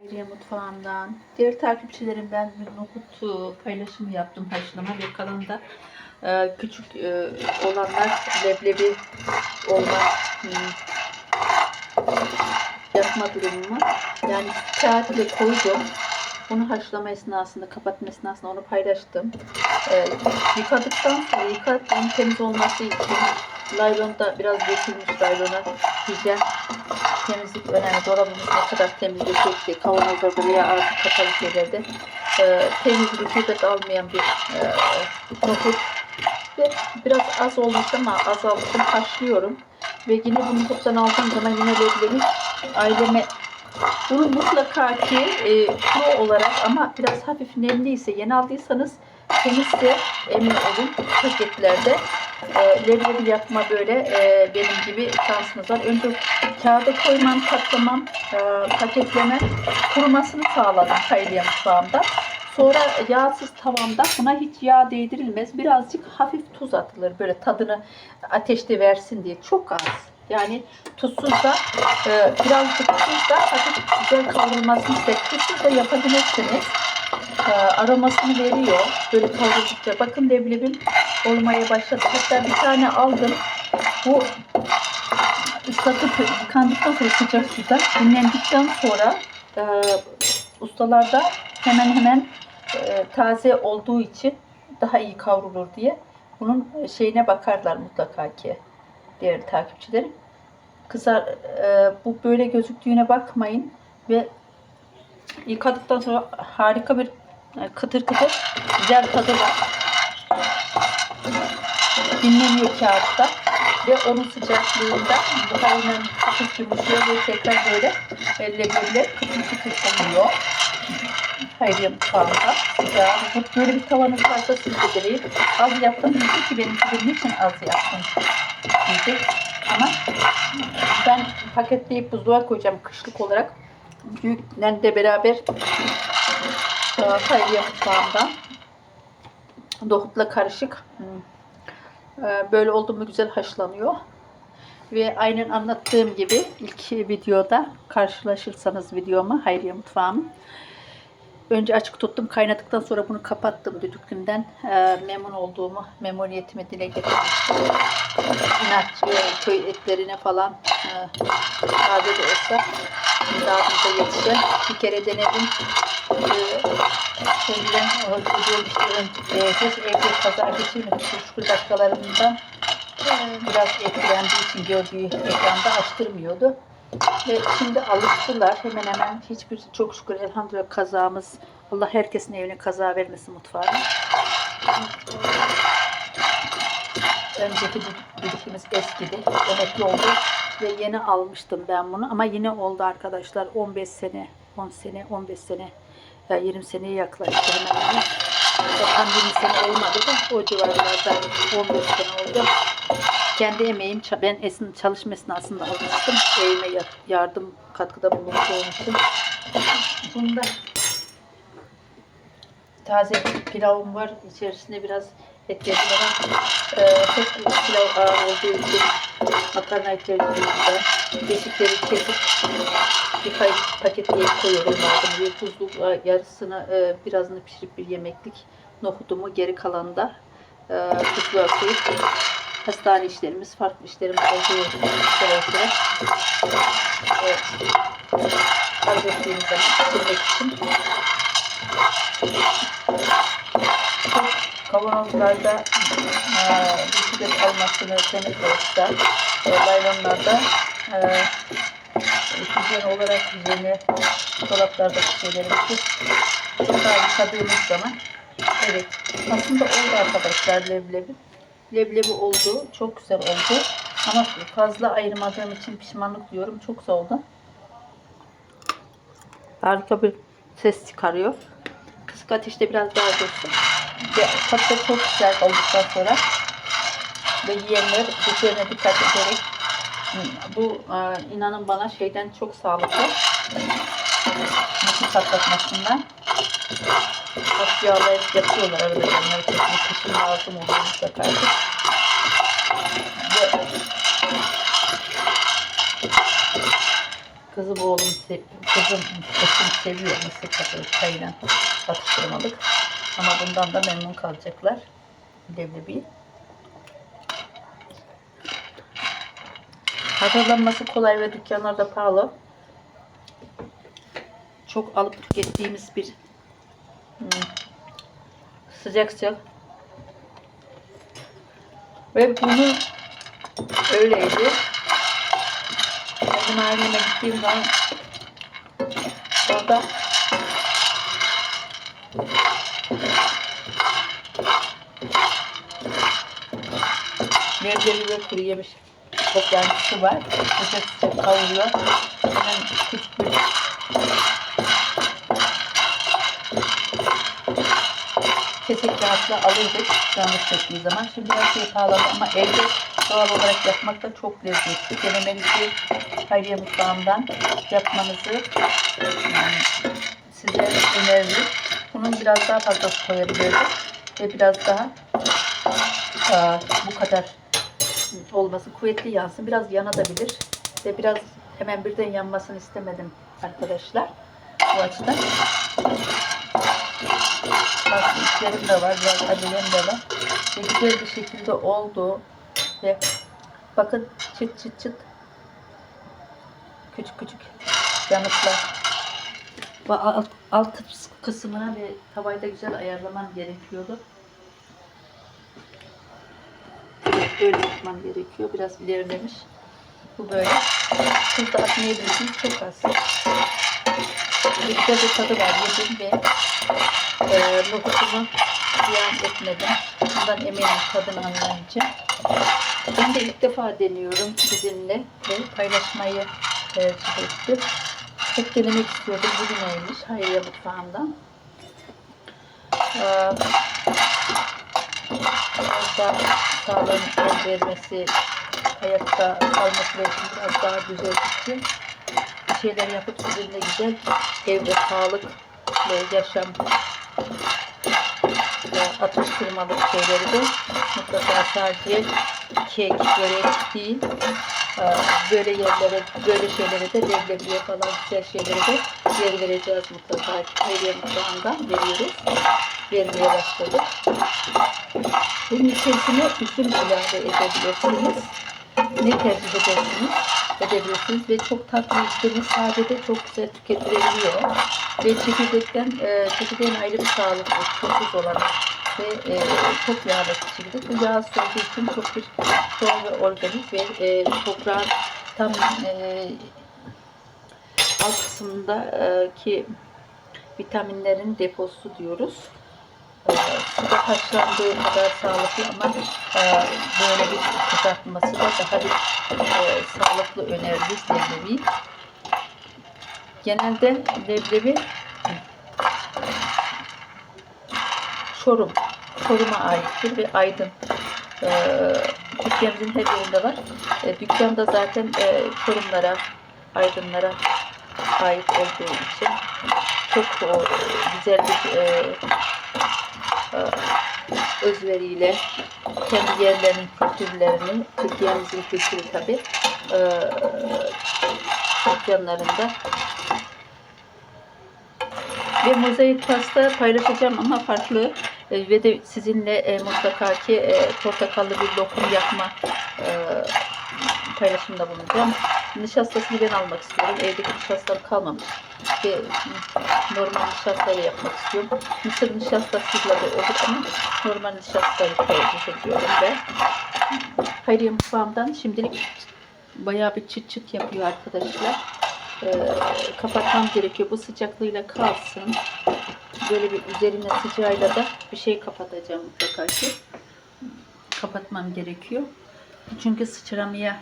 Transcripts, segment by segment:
Hayriye Mutfağı'ndan. Diğer takipçilerim ben bir nohut e, paylaşımı yaptım haşlama ve kalan e, küçük e, olanlar leblebi olma hmm, yapma durumu. Yani kağıt ile koydum. Bunu haşlama esnasında, kapatma esnasında onu paylaştım. E, yıkadıktan sonra yıkadım temiz olması için laylonda biraz dökülmüş laylona hijyen temizlik önemli. Dolabımız ne kadar temiz döküldü, kavanozlarda veya artık kapalı şeylerde e, temiz rutubet almayan bir e. Ve biraz az olmuş ama azalttım, haşlıyorum. Ve yine bunu toptan aldığım zaman yine leblebi aileme bunu mutlaka ki e, kuru olarak ama biraz hafif nemliyse yeni aldıysanız temizse emin olun paketlerde e, leblebi yapma böyle e, benim gibi şansınız var. Önce kağıda koymam, katlamam, e, paketleme kurumasını sağladım Hayriye mutfağımda. Sonra yağsız tavamda buna hiç yağ değdirilmez. Birazcık hafif tuz atılır böyle tadını ateşte versin diye. Çok az. Yani tuzsuz da e, birazcık tuz da hafif güzel kavrulmasını ister. Tuzsuz da yapabilirsiniz. E, aromasını veriyor. Böyle kavruldukça. Bakın leblebim olmaya başladı. Hatta bir tane aldım. Bu ıslatıp yıkandıktan sonra sıcak suda dinlendikten sonra e, ustalarda hemen hemen e, taze olduğu için daha iyi kavrulur diye bunun şeyine bakarlar mutlaka ki diğer takipçilerim. Kızar e, bu böyle gözüktüğüne bakmayın ve yıkadıktan sonra harika bir kıtır kıtır güzel tadı var. Dinleniyor kağıtta ve onun sıcaklığında buharının hafif yumuşuyor ve tekrar böyle elleriyle kıtır kıtır oluyor. Hayriye mutfağında sıcağı. Böyle bir tavanız varsa siz de deneyin. Az yaptım diyecek ki benim gibi niçin az yaptım diyecek. Ama ben paketleyip buzluğa koyacağım kışlık olarak. Büyükle de beraber Hayriye mutfağından nohutla karışık hmm, e, böyle oldu mu güzel haşlanıyor. Ve aynen anlattığım gibi ilk videoda karşılaşırsanız videoma Hayriye mutfağım. Önce açık tuttum. Kaynadıktan sonra bunu kapattım düdüklünden. E, memnun olduğumu, memnuniyetimi dile getirmiştim. Köy etlerine falan e, taze de olsa imdadımıza yetişen bir kere denedim. O çocuğum işte ön- e, hiç evde kaza geçirmedi. Şükür başkalarından e, biraz etkilendiği için gördüğü ekranda açtırmıyordu. Ve şimdi alıştılar. Hemen hemen hiçbir çok şükür elhamdülillah kazamız. Allah herkesin evine kaza vermesin mutfağına. Önceki düdüklümüz eskidi. Emekli oldu. Ve yeni almıştım ben bunu. Ama yine oldu arkadaşlar. 15 sene, 10 sene, 15 sene, ya 20 seneye yaklaştı hemen hemen. Tam 20 sene olmadı da o civarlarda 15 sene oldu. Kendi emeğim, ben esin çalışma esnasında almıştım. Evime ya- yardım katkıda bulunmuş olmuştum. Bunda taze pilavım var. İçerisinde biraz et yedim ama e, çok pilav ağır olduğu için makarna içerisinde beşikleri kesip birkaç paketleyip koyuyorum. Bir tuzlu yarısını e, birazını pişirip bir yemeklik nohudumu geri kalanı da e, tuzluğa koyup hastane işlerimiz, farklı işlerimiz olduğu sıra sıra evet. Pişirmek için kavanozlarda e, bisiklet almasını temiz olsa e, laylonlarda e, hijyen olarak hijyeni dolaplardaki şeylerimizi daha yıkadığımız zaman evet. Aslında oldu arkadaşlar leblebi. Leblebi oldu çok güzel oldu. Ama fazla ayırmadığım için pişmanlık diyorum çok güzel oldu. Harika bir ses çıkarıyor. Kısık ateşte biraz daha dursun patates çok güzel olduktan sonra ve yiyenler üzerine dikkat ederek bu e, inanın bana şeyden çok sağlıklı. Mısır patlatmasından az yağlayıp yapıyorlar. Öyle onları kesmek kışın lazım oluyor mutlaka. Ve kızım oğlum Kızım, eşim seviyor. Mısır kabuğu çayla atıştırmalık. Ama bundan da memnun kalacaklar. Leblebi. Hazırlanması kolay ve dükkanlarda pahalı. Çok alıp tükettiğimiz bir hmm, sıcak sıcak ve bunu öyleydi. Ben aileme gittiğim zaman orada leblebi ve kuru yemiş toplantısı var. Sıcak sıcak kavuruyor. Hemen küçük bir kesik rahatla alırdık canlı çektiği zaman. Şimdi her şey pahalandı ama evde doğal olarak yapmak da çok lezzetli. Denemenizi Hayriye Mutfağı'ndan yapmanızı yani size öneririm. Bunun biraz daha fazlası koyabiliriz. Ve biraz daha aa, bu kadar olması kuvvetli yansın. Biraz yanabilir. Ve biraz hemen birden yanmasını istemedim arkadaşlar. Bu açıdan. Farklı işlerim de var. Biraz acelem de var. Ve güzel bir şekilde oldu. Ve bakın çıt çıt çıt küçük küçük yanıklar. Alt, alt kısmına ve tavayı da güzel ayarlamam gerekiyordu. Böyle yapmam gerekiyor. Biraz ilerlemiş. Bu böyle. Tuz da atmayabilirsiniz. Çok az. Bir güzel bir tadı var. Yedim ve e, nohutumu ziyan etmedim. Bundan eminim tadını anlayınca. Ben de ilk defa deniyorum sizinle ve paylaşmayı tercih ettim. Hep denemek istiyordum. Bugün neymiş? Hayriye mutfağından. Ee, biraz daha el vermesi, ayakta kalması için biraz daha güzel için bir şeyler yapıp sizinle güzel evde sağlıklı yaşam ve atıştırmalık şeyleri de mutlaka sadece kek, börek değil Ee, böyle yerlere, böyle şeylere de leblebiye falan güzel şeylere de yer vereceğiz mutlaka. Hayriye mutfağından veriyoruz. Vermeye başladık. Bunun içerisine üzüm ilave edebilirsiniz. Ne tercih edersiniz? Edebilirsiniz ve çok tatlı üzümü sadede çok güzel tüketilebiliyor. Ve çekirdekten, e, çekirdeğin ayrı bir sağlıklı, tuzsuz olan ve e, çok yağlı çekirdek. Bu yağsız olduğu için çok bir doğal ve organik ve e, toprağın tam e, alt kısmındaki vitaminlerin deposu diyoruz. Suda haşlandığı kadar sağlıklı ama e, böyle bir kızartması da daha bir e, sağlıklı öneririz leblebi. Genelde leblebi Çorum, Çorum'a aittir ve Aydın e, Türkiye'mizin her yerinde var. E, dükkanda zaten e, Çorumlara, Aydınlara ait olduğu için çok güzel bir özveriyle kendi yerlerinin kültürlerini, Türkiye'mizin kültürü tabi dükkanlarında ve mozaik pasta paylaşacağım ama farklı. E, ve de sizinle e, mutlaka ki e, portakallı bir lokum yapma e, paylaşımda bulunacağım. Nişastasını ben almak istiyorum. Evdeki nişastam kalmamış. Ve normal nişastayla yapmak istiyorum. Mısır nişastasıyla da olur ama normal nişastayı tercih ediyorum ben. Hayriye mutfağımdan şimdilik bayağı bir çıt çıt yapıyor arkadaşlar. Ee, kapatmam gerekiyor. Bu sıcaklığıyla kalsın. Böyle bir üzerine sıcağıyla da bir şey kapatacağım mutlaka ki. Kapatmam gerekiyor. Çünkü sıçramaya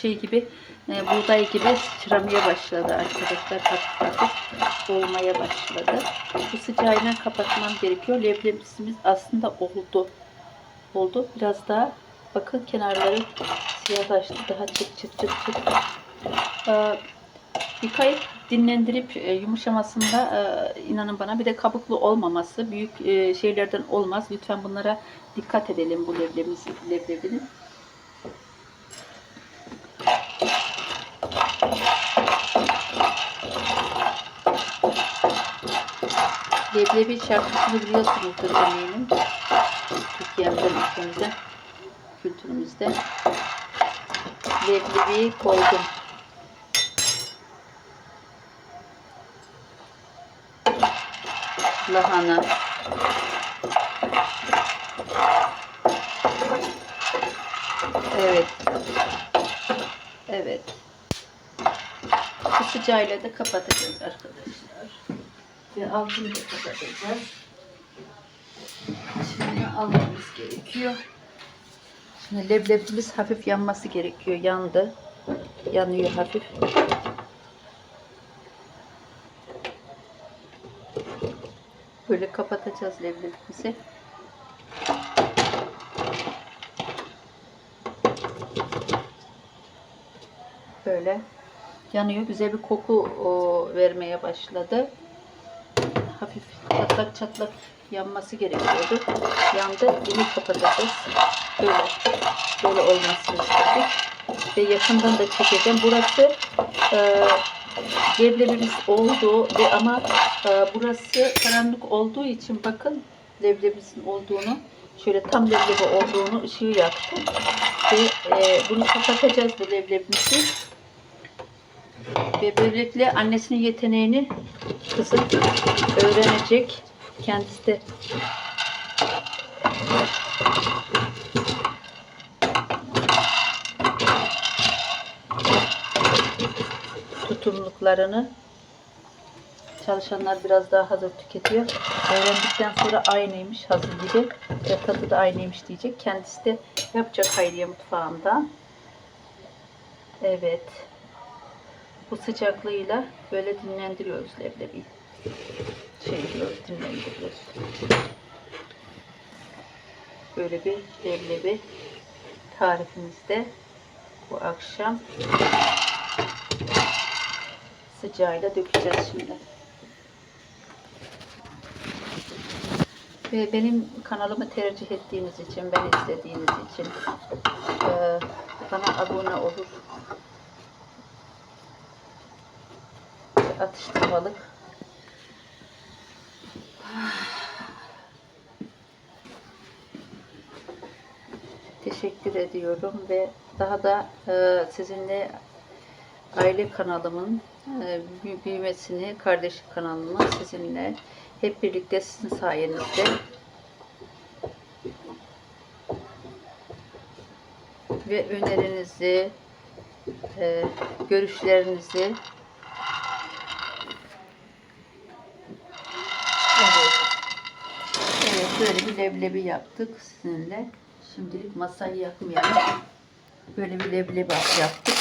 şey gibi e, buğday gibi sıçramaya başladı arkadaşlar. Hafif hafif olmaya başladı. Bu sıcağıyla kapatmam gerekiyor. Leblebisimiz aslında oldu. Oldu. Biraz daha bakın kenarları siyahlaştı. Daha çıt çıt çıt çıt. Ee, Yıkayıp dinlendirip e, yumuşamasında e, inanın bana bir de kabuklu olmaması büyük e, şeylerden olmaz. Lütfen bunlara dikkat edelim bu leblebimiz, leblebinin. Leblebi şarkısını biliyorsunuzdur eminim. Türkiye'mizden, ülkemizden, kültürümüzde. Leblebiyi koydum. Lahana. Evet. Evet. Sıcağıyla da kapatacağız arkadaşlar. Ve altını da kapatacağız. Şimdi almamız gerekiyor. Şimdi leblebimiz hafif yanması gerekiyor. Yandı. Yanıyor hafif. Böyle kapatacağız leblebimizi. Böyle yanıyor. Güzel bir koku o, vermeye başladı. Hafif çatlak çatlak yanması gerekiyordu. Yandı. Bunu kapatacağız. Böyle. Böyle olmasını istedik. Ve yakından da çekeceğim. Burası e, leblebimiz oldu ve ama e, burası karanlık olduğu için bakın leblebimizin olduğunu şöyle tam leblebi olduğunu ışığı yaktı. Ve e, bunu kapatacağız bu leblebimizi. Ve böylelikle annesinin yeteneğini kızım öğrenecek. Kendisi de tutumluluklarını çalışanlar biraz daha hazır tüketiyor. Öğrendikten sonra aynıymış hazır gibi ve tadı da aynıymış diyecek. Kendisi de yapacak Hayriye mutfağında. Evet. Bu sıcaklığıyla böyle dinlendiriyoruz leblebiyi. Şey diyoruz, dinlendiriyoruz. Böyle bir leblebi tarifimizde bu akşam sıcağıyla dökeceğiz şimdi. Ve benim kanalımı tercih ettiğiniz için, beni istediğiniz için bana abone olur. Atıştırmalık. Teşekkür ediyorum ve daha da eee, sizinle aile kanalımın e, büyü- büyümesini, kardeşlik kanalımı sizinle hep birlikte sizin sayenizde ve önerinizi, e, görüşlerinizi Evet. Evet, böyle leblebi yaptık sizinle. Şimdilik masayı yakmayalım. Böyle bir leblebi yaptık.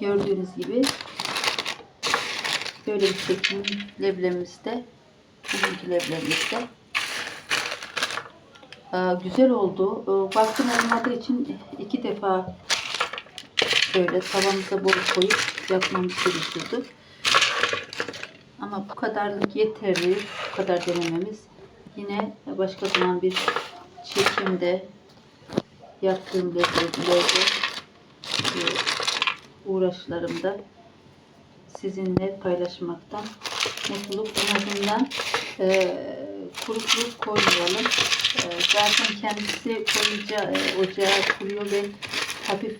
Gördüğünüz gibi böyle bir şekil leblebimizde bugünkü leblebimizde Aa, güzel oldu. Ee, olmadığı için iki defa böyle tavamıza bol koyup yapmamız gerekiyordu. Ama bu kadarlık yeterli. Bu kadar denememiz. Yine başka zaman bir çekimde yaptığım e, uğraşlarımda sizinle paylaşmaktan mutluluk en azından e, kurukluk koymayalım. E, zaten kendisi koyunca e, ocağa kuruyor ve hafif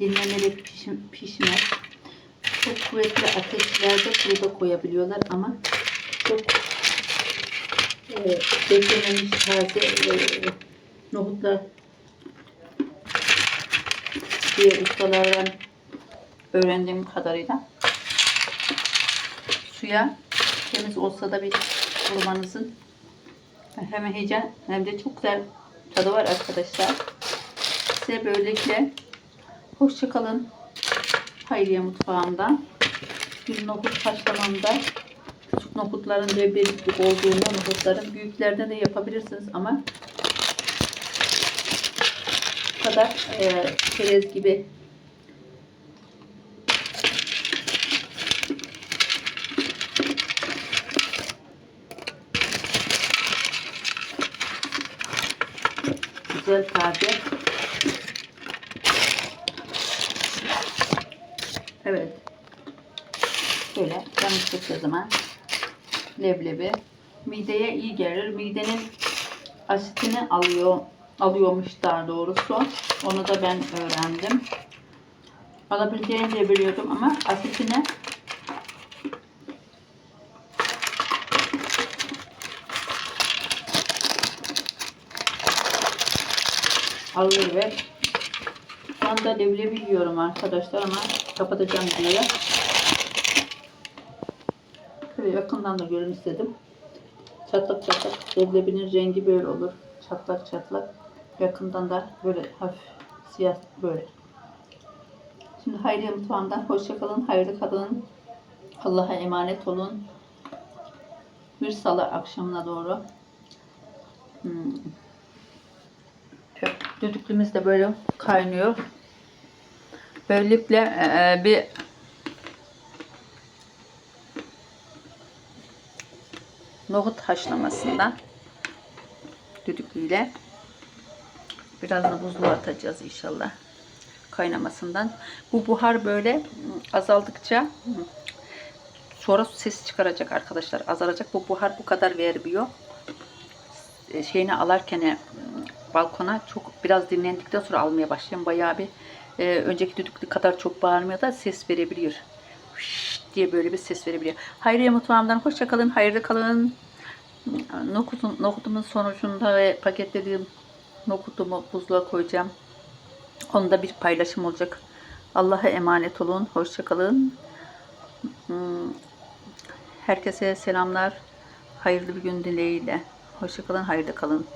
dinlenerek pişim, pişmez. Çok kuvvetli ateşlerde burada koyabiliyorlar ama çok e, beklememiş taze e, nohutlar diğer ustalardan öğrendiğim kadarıyla suya temiz olsa da bir vurmanızın hem heyecan hem de çok güzel tadı var arkadaşlar. Size böylelikle hoşça kalın. Hayriye mutfağımda bir nohut haşlamamda nohutların leblebilik olduğunu nohutların büyüklerden de yapabilirsiniz ama bu kadar e, çerez gibi güzel taze. Evet. Şöyle yanlış o zaman. Leblebi. Mideye iyi gelir. Midenin asitini alıyor alıyormuş daha doğrusu. Onu da ben öğrendim. Alabileceğini de biliyordum ama asitini alıyor ve şu anda leblebi yiyorum arkadaşlar ama kapatacağım diye. Şöyle yakından da görün istedim. Çatlak çatlak leblebinin rengi böyle olur. Çatlak çatlak. Yakından da böyle hafif siyah böyle. Şimdi Hayriye Mutfağı'ndan hoşçakalın, hayırlı kalın. Allah'a emanet olun. Bir salı akşamına doğru. Hmm. Düdüklümüz de böyle kaynıyor. Böylelikle e, bir nohut haşlamasından düdüklüyle biraz da buzluğa atacağız inşallah kaynamasından. Bu buhar böyle azaldıkça sonra ses çıkaracak arkadaşlar. Azalacak. Bu buhar bu kadar vermiyor. E, Şeyini alarken e, balkona çok biraz dinlendikten sonra almaya başlayayım. Bayağı bir e, önceki düdüklü kadar çok bağırmıyor da ses verebiliyor. Şşş diye böyle bir ses verebiliyor. Hayriye mutfağımdan hoşça kalın. Hayırlı kalın. Nohutun, nohutumun sonucunda ve paketlediğim nohutumu buzluğa koyacağım. Onda bir paylaşım olacak. Allah'a emanet olun. Hoşça kalın. Hmm, Herkese selamlar. Hayırlı bir gün dileğiyle. Hoşça kalın, hayırlı kalın.